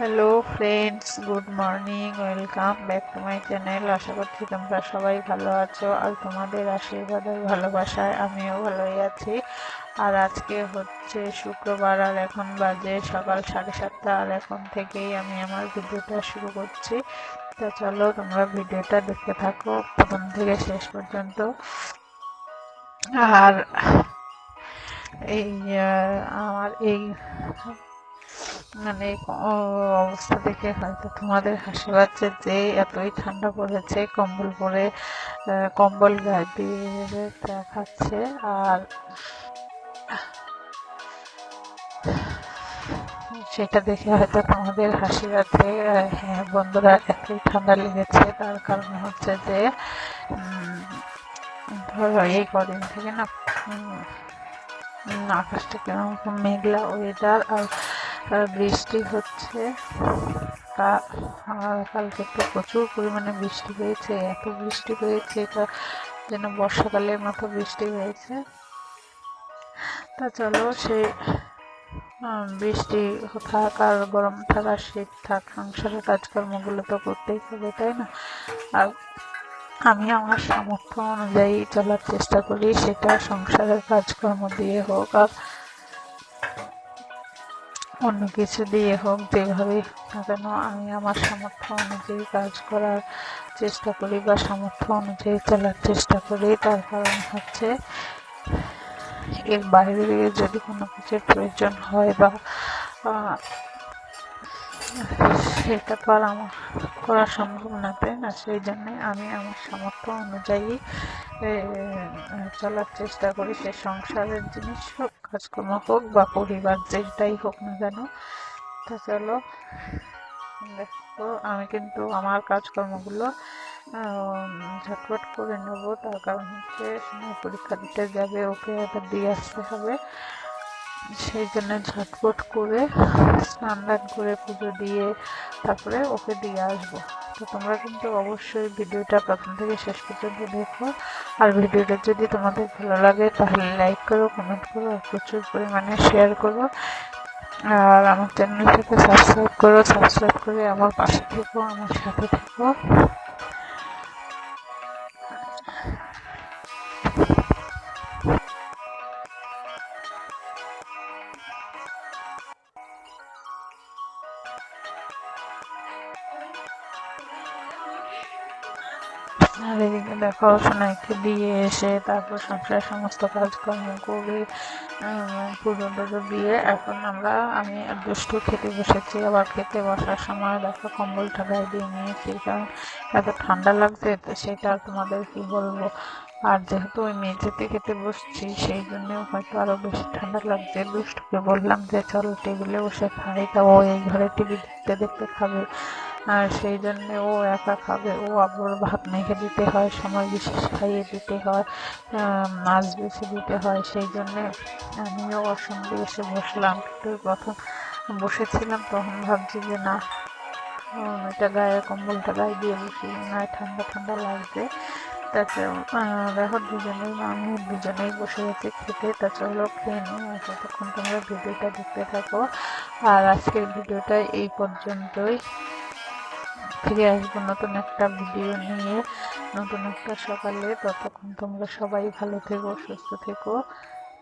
Hello friends good morning welcome back to my channel আশা করছি তোমরা সবাই ভালো আছো আর তোমাদের আশীর্বাদ আর ভালোবাসায় আমিও ভালোই আছি। আর আজকে হচ্ছে শুক্রবার, আর এখন বাজে সকাল সাড়ে সাতটা, আর এখন থেকেই আমি আমার ভিডিওটা শুরু করছি। তো চলো তোমরা ভিডিওটা দেখতে থাকো প্রথম থেকে শেষ পর্যন্ত। আর এই আমার এই মানে অবস্থা দেখে হয়তো তোমাদের হাসি পাচ্ছে যে এতই ঠান্ডা পড়েছে, কম্বল পরে কম্বল গায়ে দিয়ে দেখাচ্ছে আর সেটা দেখে হয়তো তোমাদের হাসি পাচ্ছে। হ্যাঁ বন্ধুরা, এতই ঠান্ডা লেগেছে, তার কারণ হচ্ছে যে ধরো এই কদিন থেকে না আকাশটা কেমন মেঘলা ওয়েদার আর আর বৃষ্টি হচ্ছে। তা কালকে তো প্রচুর পরিমাণে বৃষ্টি হয়েছে, এত বৃষ্টি হয়েছে এটা যেন বর্ষাকালের মতো বৃষ্টি হয়েছে। তা চলো সে বৃষ্টি থাক আর গরম থাক আর শীত থাক, সংসারের কাজকর্মগুলো তো করতেই হবে, তাই না? আর আমি আমার সামর্থ্য অনুযায়ী চলার চেষ্টা করি, সেটা সংসারের কাজকর্ম দিয়ে হোক আর অন্য কিছু দিয়ে হোক যেভাবেই না কেন, আমি আমার সামর্থ্য অনুযায়ী কাজ করার চেষ্টা করি বা সামর্থ্য অনুযায়ী চলার চেষ্টা করি। তার কারণ হচ্ছে, এর বাইরে যদি কোনো কিছুর প্রয়োজন হয় বা সেটা আর আমার করা সম্ভব না, তাই না? সেই জন্যে আমি আমার সামর্থ্য অনুযায়ী চলার চেষ্টা করি। সে সংসারের জিনিস হোক, কাজকর্ম হোক, বা পরিবার যেটাই হোক না কেন, তা চলো। দেখো, আমি কিন্তু আমার কাজকর্মগুলো ঝটপট করে নেব। তার কারণ হচ্ছে পরীক্ষা দিতে যাবে, ওকে আবার দিয়ে আসতে হবে। সেই জন্য ঝটপট করে স্নান দান করে পুজো দিয়ে তারপরে ওকে দিয়ে আসব। তো তোমরা কিন্তু অবশ্যই ভিডিওটা প্রথম থেকে শেষ পর্যন্ত দেখো। আর ভিডিওটা যদি তোমাদের ভালো লাগে তাহলে লাইক করো কমেন্ট করো আর প্রচুর পরিমাণে শেয়ার করো। আর আমার চ্যানেলটাকে সাবস্ক্রাইব করো সাবস্ক্রাইব করে আমার পাশে থেকো, আমার সাথে থেকো। আর এদিকে দেখো, সোনাইকে দিয়ে এসে তারপর সংসারের সমস্ত কাজকর্ম করে পুজো টুজো দিয়ে এখন আমরা, আমি দুষ্টু খেতে বসেছি, আবার খেতে বসার সময় দেখো কম্বলটা গায়ে দিয়ে নিয়েছি, কারণ এত ঠান্ডা লাগছে, তো সেটা তোমাদের কি বলব? আর যেহেতু ওই মেঝেতে খেতে বসছি, সেই জন্য হয়তো আরও বেশি ঠান্ডা লাগছে। দুষ্টুকে বললাম যে, চলো টেবিলে বসে খাই তা ও এই ঘরে টিভি দেখতে দেখতে খাবে। আর সেই জন্য ও একা খাবে। ও আবার ভাত মেখে দিতে হয়, সময় বিশেষ খাইয়ে দিতে হয় মাছ বেছে দিতে হয়। সেই জন্যে আমিও ওর সঙ্গে এসে বসলাম। কিন্তু প্রথম বসেছিলাম, তখন ভাবছি যে না এটা গায়ে কম্বলটা গায়ে দিয়ে বসি না ঠান্ডা ঠান্ডা লাগছে তাতে দেখো দুজনেই, আমি দুজনেই বসে গেছি খেতে। তা চলো খেয়ে নিই, আর ততক্ষণ তোমরা ভিডিওটা দেখতে থাকো। আর আজকের ভিডিওটা এই পর্যন্তই। ফিরে আসব নতুন একটা ভিডিও নিয়ে। নতুন একটা সকালে। ততক্ষণ তোমরা সবাই ভালো থেকো, সুস্থ থেকো।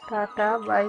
Tata bye